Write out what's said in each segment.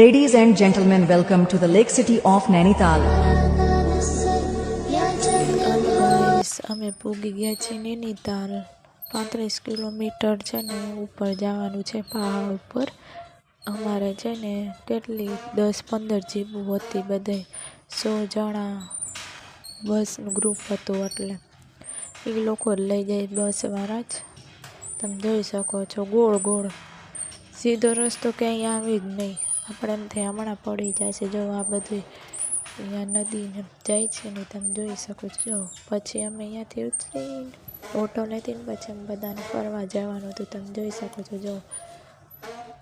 Ladies and gentlemen, welcome to the Lake City of Nainital. અમે પૂગી ગયા છીએ નૈનીતાલ પાંત્રીસ કિલોમીટર છે ને ઉપર જવાનું છે પહાડ ઉપર. અમારે છે ને કેટલી? દસ પંદર જીબું હતી બધે. સો જણા બસનું ગ્રુપ હતું એટલે. એ લોકો લઈ જાય બસવાળા જ. તમે જોઈ શકો છો ગોળ ગોળ. સીધો રસ્તો ક્યાંય આવી જ નહીં. આપણે એમથી હમણાં પડી જાય છે. જો આ બધી અહીંયા નદીને જાય છે ને તમે જોઈ શકો છો. જો, પછી અમે અહીંયાથી ઉતરીને ઓટો લેતી ને પછી અમે બધાને ફરવા જવાનું હતું. તમે જોઈ શકો છો, જો,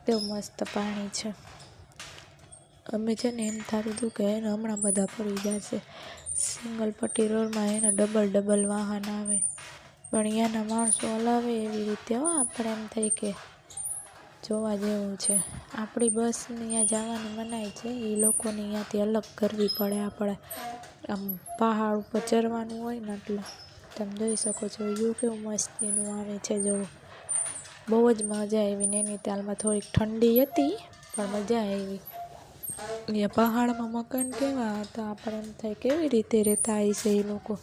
કેવું મસ્ત પાણી છે. અમે છે ને એમ થતું હતું કે એને હમણાં બધા પડી જશે સિંગલ પટ્ટી રોડમાં એને ડબલ ડબલ વાહન આવે. પણ અહીંયાના માણસો હલાવે એવી રીતે. હો, આપણે એમ થાય કે જોવા જેવું છે. આપણી બસને અહીંયા જવાની મનાય છે. એ લોકોને અહીંયાથી અલગ કરવી પડે. આપણે આમ પહાડ ઉપર ચડવાનું હોય ને એટલે તમે જોઈ શકો છો, યુ કેવું મસ્તીનું આવે છે. જો બહુ જ મજા આવી નૈનીતાલમાં થોડીક ઠંડી હતી, પણ મજા આવી. એ પહાડમાં મકાન કેવા હતા? આપણે એમ થાય કેવી રીતે રહેતા હશે એ લોકો?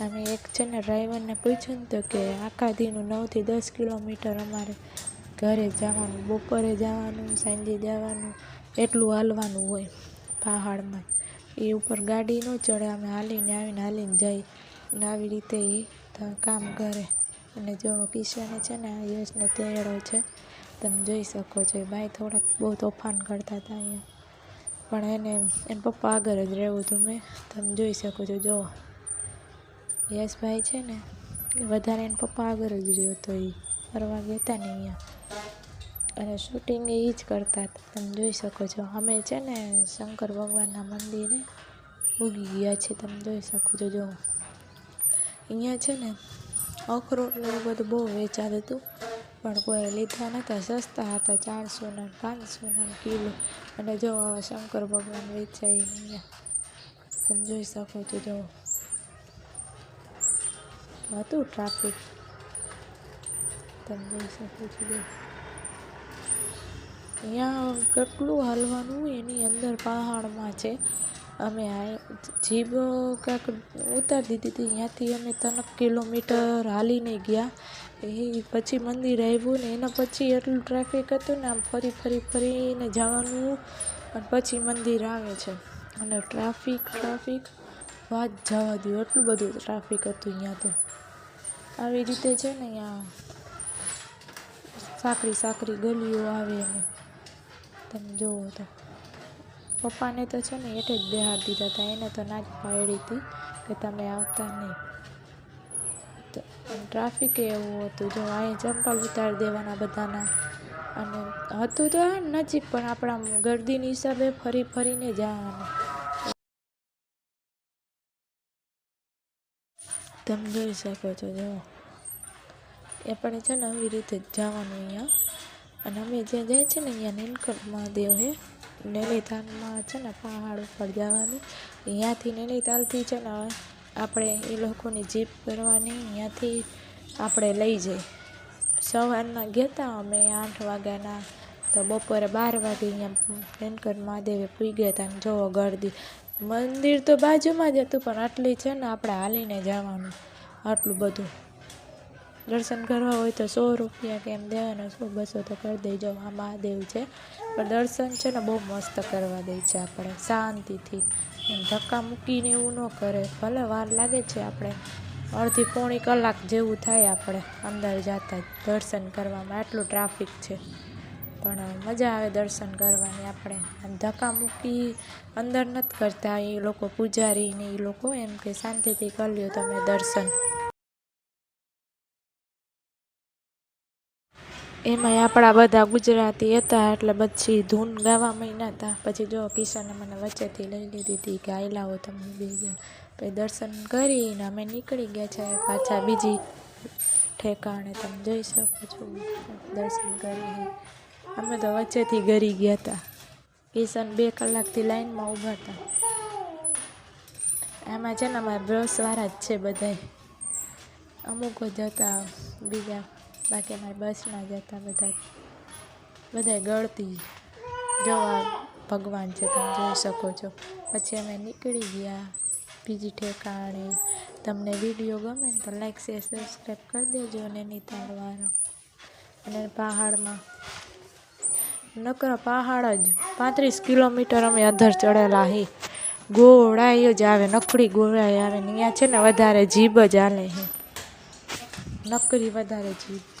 અમે એક છે ને ડ્રાઈવરને પૂછ્યું ને તો કે આખા દીનું નવથી દસ કિલોમીટર અમારે ઘરે જવાનું, બપોરે જવાનું, સાંજે જવાનું, એટલું હાલવાનું હોય પહાડમાં. એ ઉપર ગાડી ન ચડે, અમે હાલીને આવીને હાલીને જઈ ને આવી રીતે એ કામ કરે. અને જો કિશને છે ને યશને તેડો છે, તમે જોઈ શકો છો ભાઈ થોડાક બહુ તોફાન કરતા હતા અહીંયા. પણ એને એને પપ્પા આગળ જ રહેવું હતું મેં, તમે જોઈ શકો છો જુઓ યશભાઈ છે ને, વધારે એના પપ્પા આગળ જ રહ્યો તો એ. ફરવા ગયા હતા ને અહીંયા. અને શૂટિંગ એ જ કરતા હતા. તમે જોઈ શકો છો. અમે છે ને શંકર ભગવાનના મંદિરે ઉગી ગયા છે તમે જોઈ શકો છો. જો. અહીંયા છે ને અખરોટનું એવું બધું બહુ વેચાતું હતું. પણ કોઈ લીધા નહોતા સસ્તા હતા. ચારસોના પાંચસોના કિલો. અને જો આવા શંકર ભગવાન વેચાય અહીંયા. તમે જોઈ શકો છો. જો. હતું ટ્રાફિક તમે જોઈ શકો છો અહીંયા કેટલું હાલવાનું એની અંદર પહાડમાં છે. અમે આ જીભ કાંક ઉતારી દીધી હતી. ત્યાંથી અમે ત્રણ કિલોમીટર હાલીને ગયા. એ પછી મંદિર આવ્યું ને એના પછી એટલું ટ્રાફિક હતું ને આમ ફરી ફરી ફરીને જવાનું અને પછી મંદિર આવે છે. અને ટ્રાફિક ટ્રાફિક વાત જવા દો એટલું બધું ટ્રાફિક હતું અહીંયા તો. આવી રીતે છે ને અહીંયા સાંકડી સાંકડી ગલીઓ આવે ને તમે જુઓ તો. પપ્પાને તો છે ને એટલે જ બહાર દીધા હતા. એને તો ના જ પાડી હતી કે તમે આવતા નહીં. તો ટ્રાફિક એવું હતું. જો અહીં ચંપલ ઉતારી દેવાના બધાના. અને હતું તો નજીક, પણ આપણા ગરદીની હિસાબે ફરી ફરીને જવાનું. તમે જોઈ શકો છો જો એ પણ છે ને આવી રીતે જ જવાનું અહીંયા. અને અમે જ્યાં જાય છે ને અહીંયા નીલકંઠ મહાદેવ હે. નૈનીતાલમાં છે ને પહાડ ઉપર જવાનું. અહીંયાથી નૈનીતાલથી છે ને આપણે એ લોકોની જીપ કરવાની અહીંયાથી આપણે લઈ જઈએ સવારના ગયા હતા અમે આઠ વાગ્યાના, તો બપોરે બાર વાગે અહીંયા નીલકંઠ મહાદેવે પૂઈ ગયા હતા જોવો ગરદી. મંદિર તો બાજુમાં જ હતું, પણ આટલી છે ને આપણે હાલીને જવાનું, આટલું બધું. દર્શન કરવા હોય તો સો રૂપિયા કે એમ દેવાના સો, બસો તો કરી દેજો. આ મહાદેવ છે. પણ દર્શન છે ને બહુ મસ્ત કરવા દે છે આપણે, શાંતિથી. એમ ધક્કા મૂકીને એવું ન કરે. ભલે વાર લાગે છે આપણે. અડધી પોણી કલાક જેવું થાય આપણે. અંદર જતા દર્શન કરવામાં આટલું ટ્રાફિક છે. પણ મજા આવે દર્શન કરવાની આપણે. આમ ધક્કા મૂકી અંદર નથી કરતા. એ લોકો પૂજારીને એ લોકો એમ કે શાંતિથી કરી લ્યો તમે દર્શન. એમાંય આપણા બધા ગુજરાતી હતા, એટલે પછી ધૂન ગાવા માંડ્યા હતા. પછી જો કિશને મને વચ્ચેથી લઈ લીધી હતી કે આઈ લાવો તમે બે જણ. પછી દર્શન કરીને અમે નીકળી ગયા છે, પાછા બીજી ઠેકાણે તમે જોઈ શકો છો. દર્શન કરી અમે તો વચ્ચેથી ગરી ગયા હતા. કિશન બે કલાકથી લાઈનમાં ઊભા હતા. એમાં છે ને અમારા બસવાળા જ છે બધાય. અમુક જ હતા, બીજા બાકી અમારે બસમાં જતા બધા. બધાય ગળતી જોવા ભગવાન છે, તમે જોઈ શકો છો. પછી અમે નીકળી ગયા બીજી ઠેકાણે. તમને વીડિયો ગમે ને તો લાઈક શેર સબસ્ક્રાઈબ કરી દેજો અને નીતાળવાનો અને પહાડમાં. નકરા પહાડ જ પાંત્રીસ કિલોમીટર અમે અધર ચડેલા હી. ગોળાઈ જ આવે નકડી ગોળાઈ આવે ને અહીંયા છે ને વધારે જીભ જ હાલે છે નકરી વધારે જીભ.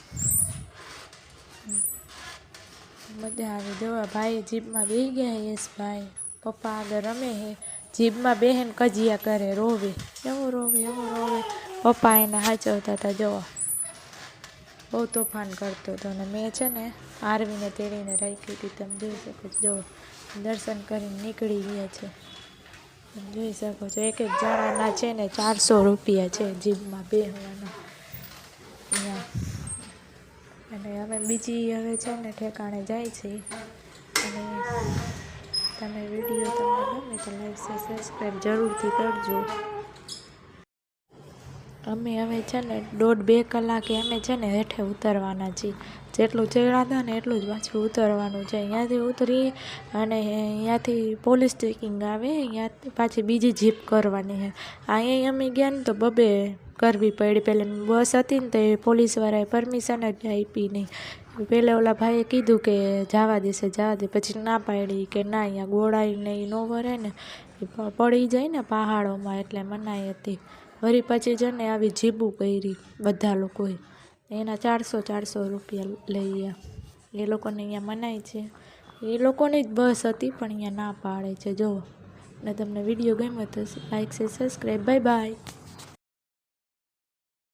મજા આવે. જોવા ભાઈ જીભમાં બેસી ગયા યશભાઈ. પપ્પા આગળ રમે હે. જીભમાં બેહેન કજિયા કરે, રોવે. એવું રોવે એવું રોવે. પપ્પા એને હાચવતા હતા, જોવા. બહુ તોફાન કરતો હતો અને મેં છે ને આરવીને, તેડીને રાખી હતી. તમે જોઈ શકો છો જો દર્શન કરીને નીકળી ગયા છે. જોઈ શકો છો એક એક જણાના છે ને ચારસો રૂપિયા છે જીભમાં બેહવાના અહીંયા અને અમે બીજી હવે છે ને ઠેકાણે જાય છે. અને તમે વીડિયો તમને ગમે તો લાઈક છે સબસ્ક્રાઈબ જરૂરથી કરજો. અમે હવે છે ને દોઢ બે કલાકે અમે છે ને હેઠે ઉતરવાના છીએ. જેટલું ચડ્યા હતા ને એટલું જ પાછું ઉતરવાનું છે. અહીંયાથી ઉતરી અને અહીંયાથી પોલીસ ચેકિંગ આવે અહીંયા પાછી બીજી જીપ કરવાની છે. અહીંયા અમે ગયા ને તો બબે કરવી પડી. પહેલાં બસ હતી ને તો એ પોલીસવાળાએ પરમિશન જ આપી નહીં. પહેલાં ઓલા ભાઈએ કીધું કે જવા દેશે, જવા દે. પછી ના પાડી કે ના, અહીંયા ગોળાઈને એ ન વરે ને. પડી જાય ને પહાડોમાં એટલે મનાઈ હતી. વળી પછી છે ને આવી જીબુ કરી બધા લોકોએ. એના ચારસો ચારસો રૂપિયા લઈ ગયા. એ લોકોને અહીંયા મનાય છે. એ લોકોની જ બસ હતી પણ અહીંયા ના પાડે છે. જો, ને તમને વીડિયો ગમ્યો તો લાઈક છે સબસ્ક્રાઈબ. Bye bye.